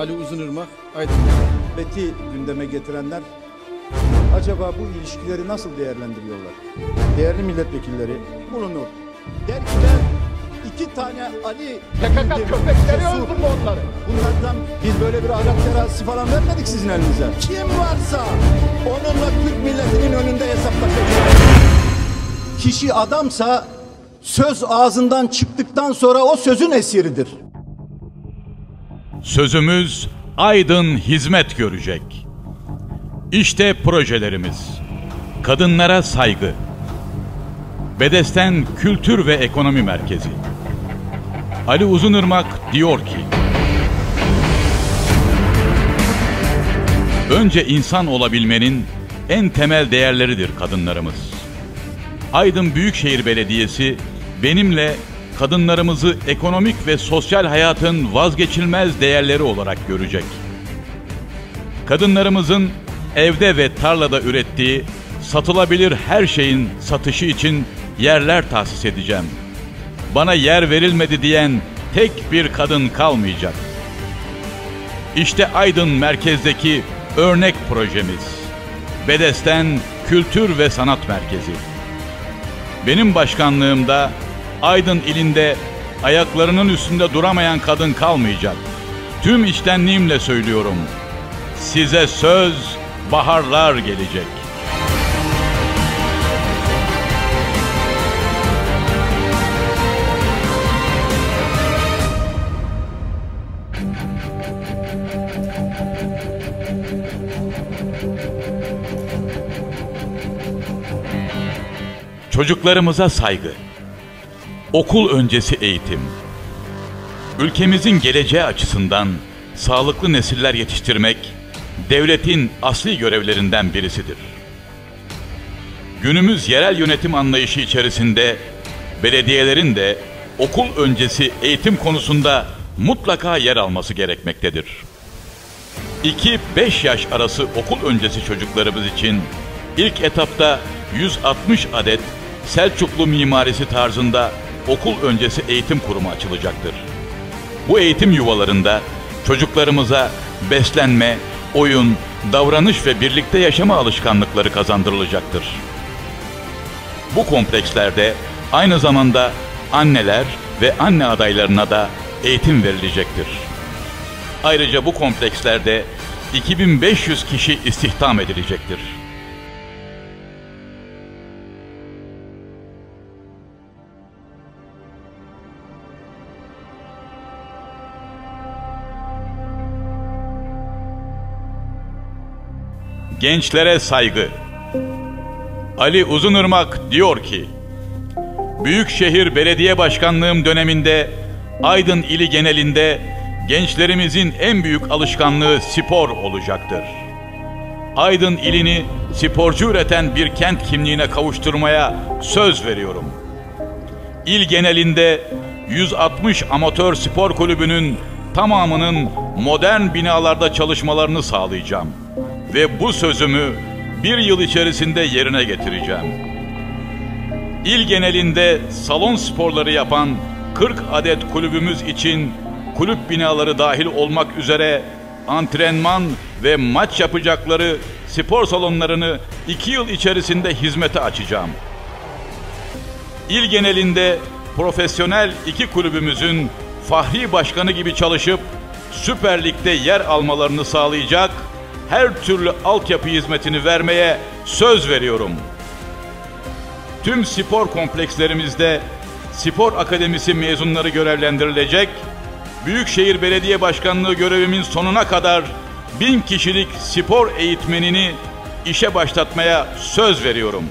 Ali Uzunırmak, Aydın. Beti gündeme getirenler acaba bu ilişkileri nasıl değerlendiriyorlar? Değerli milletvekilleri bulunur. Dergiler iki tane Ali PKK köpekleri öldürme onları. Bunlardan biz böyle bir ahlak terazisi falan vermedik sizin elinize. Kim varsa onunla Türk milletinin önünde hesaplaşacak. Kişi adamsa söz ağzından çıktıktan sonra o sözün esiridir. Sözümüz aydın hizmet görecek. İşte projelerimiz. Kadınlara saygı. Bedesten Kültür ve Ekonomi Merkezi. Ali Uzunırmak diyor ki Önce insan olabilmenin en temel değerleridir kadınlarımız. Aydın Büyükşehir Belediyesi benimle kadınlarımızı ekonomik ve sosyal hayatın vazgeçilmez değerleri olarak görecek. Kadınlarımızın evde ve tarlada ürettiği satılabilir her şeyin satışı için yerler tahsis edeceğim. Bana yer verilmedi diyen tek bir kadın kalmayacak. İşte Aydın merkezdeki örnek projemiz. Bedesten Kültür ve Sanat Merkezi. Benim başkanlığımda Aydın ilinde ayaklarının üstünde duramayan kadın kalmayacak. Tüm içtenliğimle söylüyorum. Size söz baharlar gelecek. Çocuklarımıza saygı. Okul öncesi eğitim. Ülkemizin geleceği açısından sağlıklı nesiller yetiştirmek devletin asli görevlerinden birisidir. Günümüz yerel yönetim anlayışı içerisinde belediyelerin de okul öncesi eğitim konusunda mutlaka yer alması gerekmektedir. 2-5 yaş arası okul öncesi çocuklarımız için ilk etapta 160 adet Selçuklu mimarisi tarzında okul öncesi eğitim kurumu açılacaktır. Bu eğitim yuvalarında çocuklarımıza beslenme, oyun, davranış ve birlikte yaşama alışkanlıkları kazandırılacaktır. Bu komplekslerde aynı zamanda anneler ve anne adaylarına da eğitim verilecektir. Ayrıca bu komplekslerde 2500 kişi istihdam edilecektir. Gençlere saygı. Ali Uzunırmak diyor ki, Büyükşehir Belediye Başkanlığım döneminde Aydın ili genelinde gençlerimizin en büyük alışkanlığı spor olacaktır. Aydın ilini sporcu üreten bir kent kimliğine kavuşturmaya söz veriyorum. İl genelinde 160 amatör spor kulübünün tamamının modern binalarda çalışmalarını sağlayacağım. Ve bu sözümü bir yıl içerisinde yerine getireceğim. İl genelinde salon sporları yapan 40 adet kulübümüz için kulüp binaları dahil olmak üzere antrenman ve maç yapacakları spor salonlarını 2 yıl içerisinde hizmete açacağım. İl genelinde profesyonel iki kulübümüzün fahri başkanı gibi çalışıp Süper Lig'de yer almalarını sağlayacak her türlü altyapı hizmetini vermeye söz veriyorum. Tüm spor komplekslerimizde spor akademisi mezunları görevlendirilecek, Büyükşehir Belediye Başkanlığı görevimin sonuna kadar bin kişilik spor eğitmenini işe başlatmaya söz veriyorum.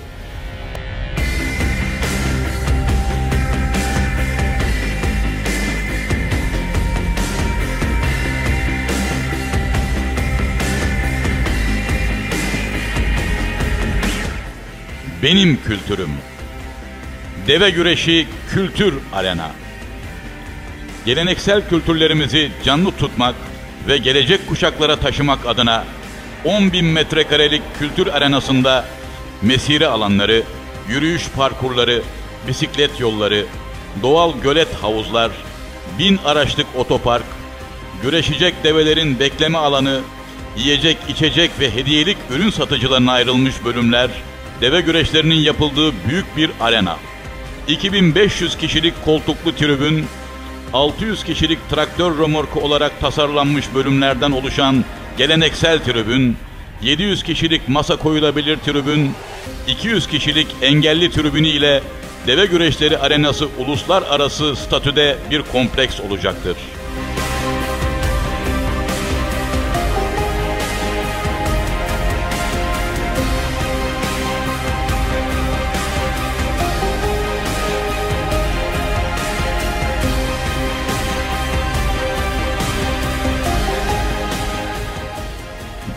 Benim kültürüm. Deve güreşi kültür arena. Geleneksel kültürlerimizi canlı tutmak ve gelecek kuşaklara taşımak adına 10 bin metrekarelik kültür arenasında mesire alanları, yürüyüş parkurları, bisiklet yolları, doğal gölet havuzlar, bin araçlık otopark, güreşecek develerin bekleme alanı, yiyecek, içecek ve hediyelik ürün satıcılarına ayrılmış bölümler, deve güreşlerinin yapıldığı büyük bir arena. 2500 kişilik koltuklu tribün, 600 kişilik traktör romorku olarak tasarlanmış bölümlerden oluşan geleneksel tribün, 700 kişilik masa koyulabilir tribün, 200 kişilik engelli tribünü ile deve güreşleri arenası uluslararası statüde bir kompleks olacaktır.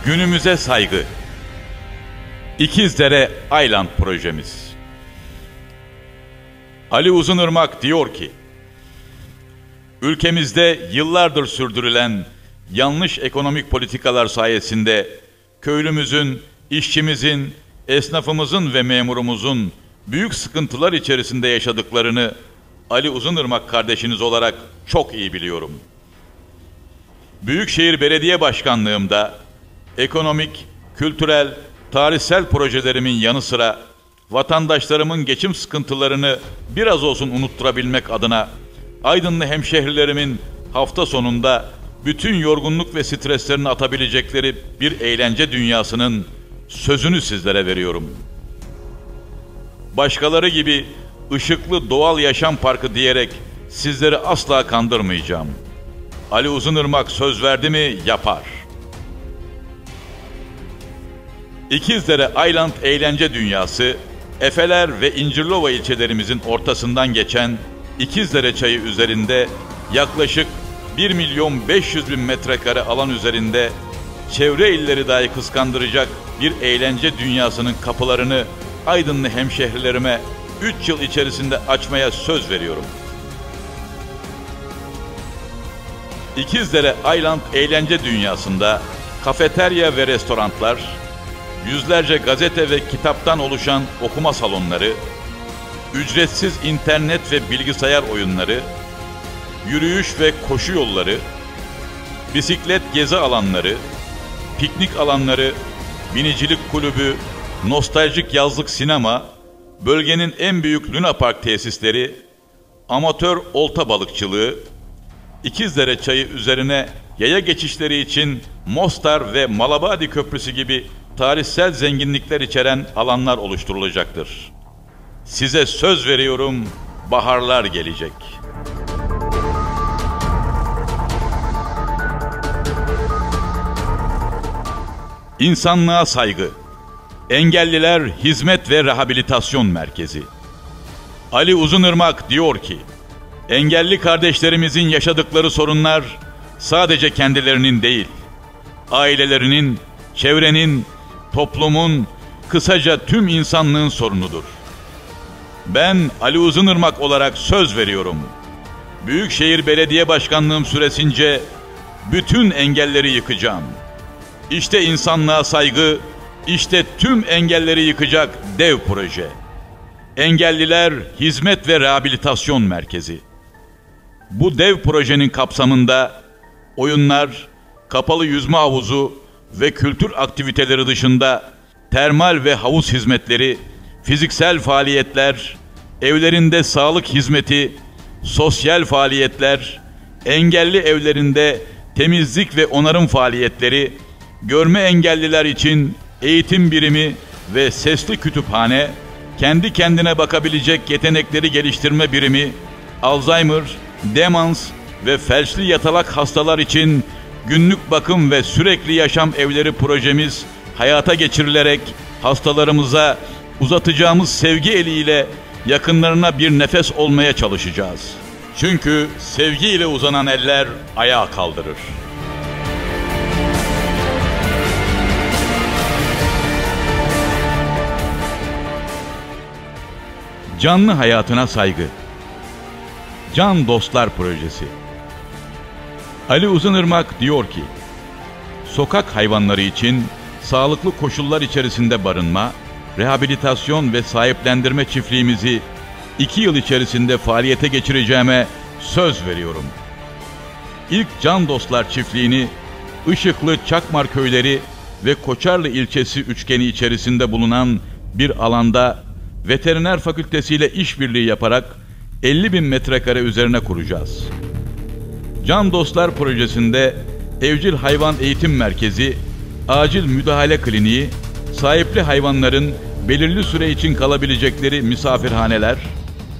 Günümüze saygı. İkizdere Island projemiz. Ali Uzunırmak diyor ki, ülkemizde yıllardır sürdürülen yanlış ekonomik politikalar sayesinde köylümüzün, işçimizin, esnafımızın ve memurumuzun büyük sıkıntılar içerisinde yaşadıklarını Ali Uzunırmak kardeşiniz olarak çok iyi biliyorum. Büyükşehir Belediye Başkanlığımda ekonomik, kültürel, tarihsel projelerimin yanı sıra vatandaşlarımın geçim sıkıntılarını biraz olsun unutturabilmek adına Aydınlı hemşehrilerimin hafta sonunda bütün yorgunluk ve streslerini atabilecekleri bir eğlence dünyasının sözünü sizlere veriyorum. Başkaları gibi ışıklı doğal yaşam parkı diyerek sizleri asla kandırmayacağım. Ali Uzunırmak söz verdi mi yapar.'' İkizdere Island Eğlence Dünyası, Efeler ve İncirlova ilçelerimizin ortasından geçen İkizdere çayı üzerinde yaklaşık 1 milyon 500 bin metrekare alan üzerinde çevre illeri dahi kıskandıracak bir eğlence dünyasının kapılarını Aydınlı hemşehrilerime 3 yıl içerisinde açmaya söz veriyorum. İkizdere Island Eğlence Dünyası'nda kafeterya ve restoranlar, yüzlerce gazete ve kitaptan oluşan okuma salonları, ücretsiz internet ve bilgisayar oyunları, yürüyüş ve koşu yolları, bisiklet gezi alanları, piknik alanları, binicilik kulübü, nostaljik yazlık sinema, bölgenin en büyük Luna Park tesisleri, amatör olta balıkçılığı, İkizdere çayı üzerine yaya geçişleri için Mostar ve Malabadi Köprüsü gibi tarihsel zenginlikler içeren alanlar oluşturulacaktır. Size söz veriyorum, baharlar gelecek. İnsanlığa saygı. Engelliler Hizmet ve Rehabilitasyon Merkezi. Ali Uzunırmak diyor ki, engelli kardeşlerimizin yaşadıkları sorunlar sadece kendilerinin değil, ailelerinin, çevrenin, toplumun, kısaca tüm insanlığın sorunudur. Ben Ali Uzunırmak olarak söz veriyorum. Büyükşehir Belediye Başkanlığım süresince bütün engelleri yıkacağım. İşte insanlığa saygı, işte tüm engelleri yıkacak dev proje. Engelliler Hizmet ve Rehabilitasyon Merkezi. Bu dev projenin kapsamında oyunlar, kapalı yüzme havuzu, ve kültür aktiviteleri dışında termal ve havuz hizmetleri, fiziksel faaliyetler, evlerinde sağlık hizmeti, sosyal faaliyetler, engelli evlerinde temizlik ve onarım faaliyetleri, görme engelliler için eğitim birimi ve sesli kütüphane, kendi kendine bakabilecek yetenekleri geliştirme birimi, Alzheimer, demans ve felçli yatalak hastalar için günlük bakım ve sürekli yaşam evleri projemiz hayata geçirilerek hastalarımıza uzatacağımız sevgi eliyle yakınlarına bir nefes olmaya çalışacağız. Çünkü sevgi ile uzanan eller ayağa kaldırır. Canlı hayatına saygı. Can Dostlar Projesi Ali Uzunırmak diyor ki, sokak hayvanları için sağlıklı koşullar içerisinde barınma, rehabilitasyon ve sahiplendirme çiftliğimizi iki yıl içerisinde faaliyete geçireceğime söz veriyorum. ilk Can Dostlar çiftliğini Işıklı Çakmar köyleri ve Koçarlı ilçesi üçgeni içerisinde bulunan bir alanda veteriner fakültesiyle işbirliği yaparak 50 bin metrekare üzerine kuracağız. Can Dostlar projesinde evcil hayvan eğitim merkezi, acil müdahale kliniği, sahipli hayvanların belirli süre için kalabilecekleri misafirhaneler,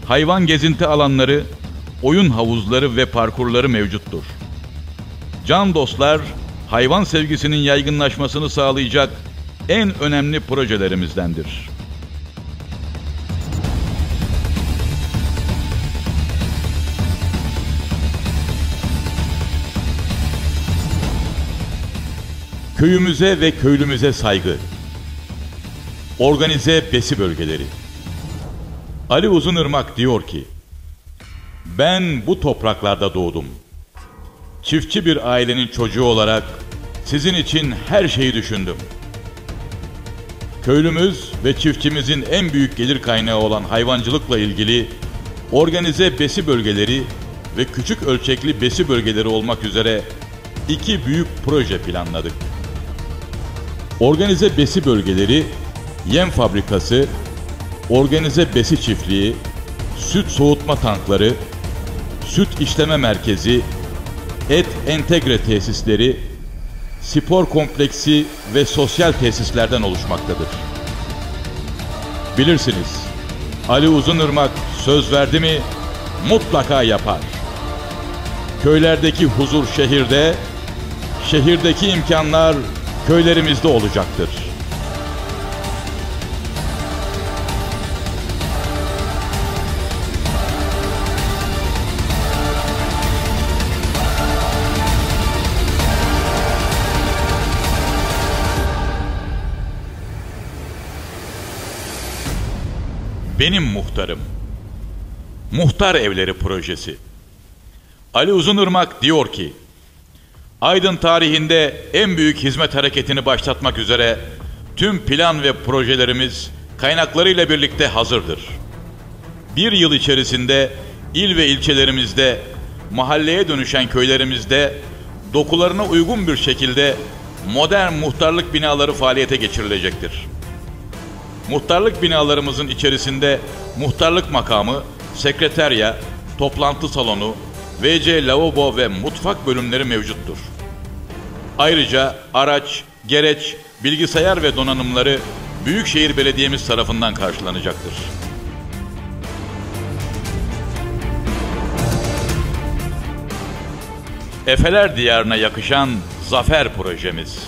hayvan gezinti alanları, oyun havuzları ve parkurları mevcuttur. Can Dostlar, hayvan sevgisinin yaygınlaşmasını sağlayacak en önemli projelerimizdendir. Köyümüze ve köylümüze saygı. Organize besi bölgeleri. Ali Uzunırmak diyor ki, ben bu topraklarda doğdum. Çiftçi bir ailenin çocuğu olarak sizin için her şeyi düşündüm. Köylümüz ve çiftçimizin en büyük gelir kaynağı olan hayvancılıkla ilgili organize besi bölgeleri ve küçük ölçekli besi bölgeleri olmak üzere iki büyük proje planladık. Organize besi bölgeleri, yem fabrikası, organize besi çiftliği, süt soğutma tankları, süt işleme merkezi, et entegre tesisleri, spor kompleksi ve sosyal tesislerden oluşmaktadır. Bilirsiniz, Ali Uzunırmak söz verdi mi mutlaka yapar. Köylerdeki huzur şehirde, şehirdeki imkanlar köylerimizde olacaktır. Benim muhtarım. Muhtar Evleri Projesi. Ali Uzunırmak diyor ki, Aydın tarihinde en büyük hizmet hareketini başlatmak üzere tüm plan ve projelerimiz kaynaklarıyla birlikte hazırdır. Bir yıl içerisinde il ve ilçelerimizde, mahalleye dönüşen köylerimizde dokularına uygun bir şekilde modern muhtarlık binaları faaliyete geçirilecektir. Muhtarlık binalarımızın içerisinde muhtarlık makamı, sekreterya, toplantı salonu, WC lavabo ve mutfak bölümleri mevcuttur. Ayrıca araç, gereç, bilgisayar ve donanımları Büyükşehir Belediyemiz tarafından karşılanacaktır. Efeler diyarına yakışan zafer projemiz.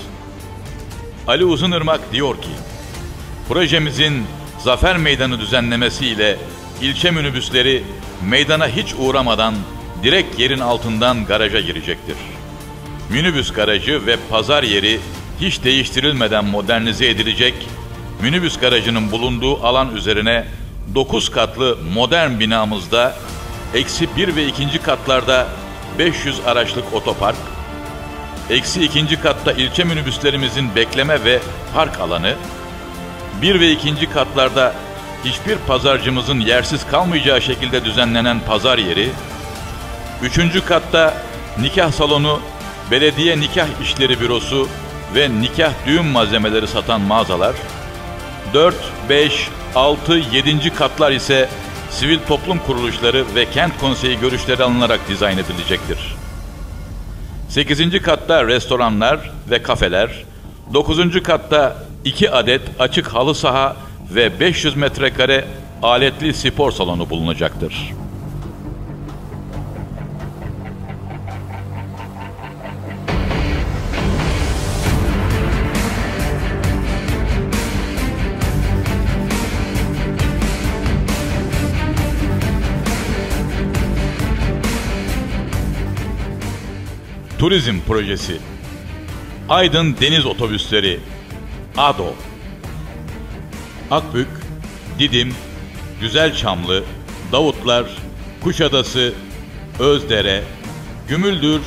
Ali Uzunırmak diyor ki, projemizin zafer meydanı düzenlemesiyle ilçe minibüsleri meydana hiç uğramadan direkt yerin altından garaja girecektir. Minibüs garajı ve pazar yeri hiç değiştirilmeden modernize edilecek, minibüs garajının bulunduğu alan üzerine 9 katlı modern binamızda eksi 1 ve 2. katlarda 500 araçlık otopark, eksi 2. katta ilçe minibüslerimizin bekleme ve park alanı, 1 ve 2. katlarda hiçbir pazarcımızın yersiz kalmayacağı şekilde düzenlenen pazar yeri, Üçüncü katta nikah salonu, belediye nikah işleri bürosu ve nikah düğün malzemeleri satan mağazalar. 4, 5, 6, 7. katlar ise sivil toplum kuruluşları ve kent konseyi görüşleri alınarak dizayn edilecektir. 8. katta restoranlar ve kafeler, 9. katta 2 adet açık halı saha ve 500 metrekare aletli spor salonu bulunacaktır. Turizm Projesi Aydın Deniz Otobüsleri ADO Akbük, Didim, Güzelçamlı, Davutlar, Kuşadası, Özdere, Gümüldür,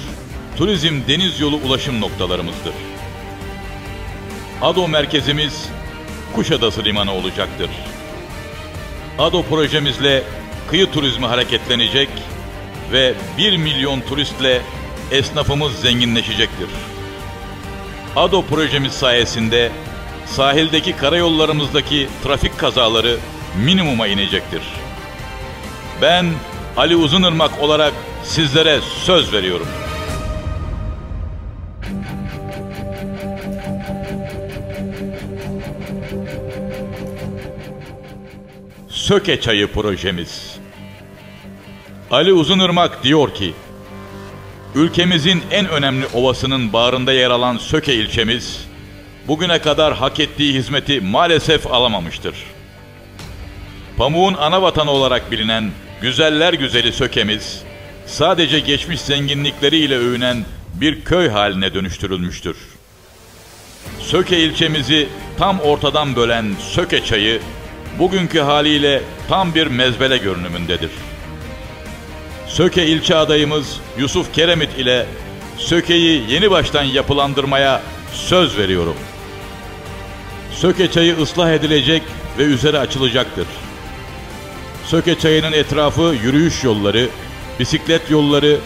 Turizm Deniz Yolu ulaşım noktalarımızdır. ADO merkezimiz Kuşadası Limanı olacaktır. ADO projemizle kıyı turizmi hareketlenecek ve 1 milyon turistle esnafımız zenginleşecektir. ADO projemiz sayesinde sahildeki karayollarımızdaki trafik kazaları minimuma inecektir. Ben Ali Uzunırmak olarak sizlere söz veriyorum. Söke Çayı projemiz. Ali Uzunırmak diyor ki, ülkemizin en önemli ovasının bağrında yer alan Söke ilçemiz, bugüne kadar hak ettiği hizmeti maalesef alamamıştır. Pamuğun ana vatanı olarak bilinen güzeller güzeli Söke'miz, sadece geçmiş zenginlikleriyle övünen bir köy haline dönüştürülmüştür. Söke ilçemizi tam ortadan bölen Söke çayı, bugünkü haliyle tam bir mezbele görünümündedir. Söke ilçe adayımız Yusuf Keremit ile Söke'yi yeni baştan yapılandırmaya söz veriyorum. Söke çayı ıslah edilecek ve üzeri açılacaktır. Söke çayının etrafı yürüyüş yolları, bisiklet yolları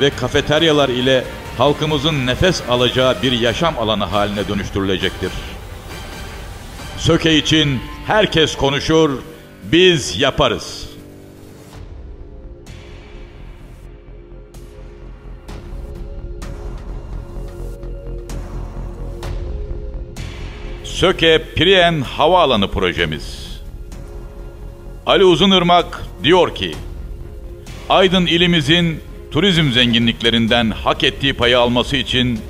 ve kafeteryalar ile halkımızın nefes alacağı bir yaşam alanı haline dönüştürülecektir. Söke için herkes konuşur, biz yaparız. Söke Priyen Havaalanı projemiz. Ali Uzunırmak diyor ki, Aydın ilimizin turizm zenginliklerinden hak ettiği payı alması için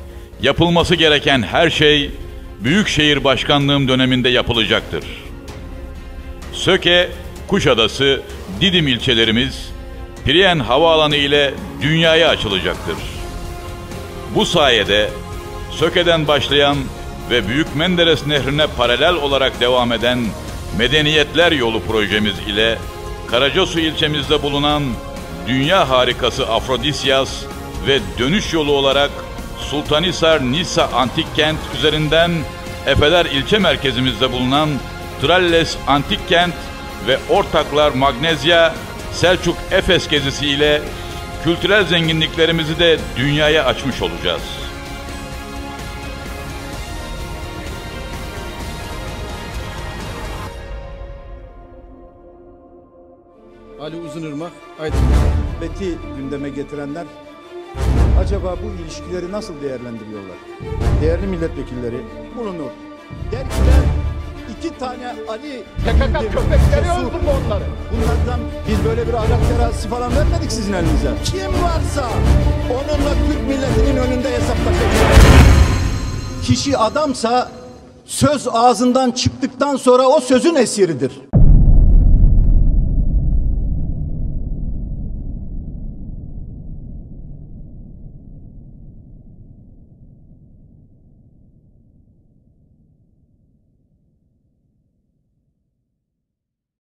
yapılması gereken her şey Büyükşehir Başkanlığım döneminde yapılacaktır. Söke, Kuşadası, Didim ilçelerimiz Priyen Havaalanı ile dünyaya açılacaktır. Bu sayede Söke'den başlayan ve Büyük Menderes Nehri'ne paralel olarak devam eden Medeniyetler Yolu projemiz ile Karacasu ilçemizde bulunan dünya harikası Afrodisyas ve dönüş yolu olarak Sultanhisar Nisa Antik Kent üzerinden Efeler ilçe merkezimizde bulunan Tralles Antik Kent ve Ortaklar Magnezya Selçuk Efes gezisi ile kültürel zenginliklerimizi de dünyaya açmış olacağız. Ali Uzunırmak, Aydın. Beti gündeme getirenler acaba bu ilişkileri nasıl değerlendiriyorlar? Değerli milletvekilleri bulunur. Dergiler iki tane Ali PKK köpekleri öldürme onları. Bunlardan biz böyle bir ahlak terazisi falan vermedik sizin elinize. Kim varsa onunla Türk milletinin önünde hesaplaşacak. Kişi adamsa söz ağzından çıktıktan sonra o sözün esiridir.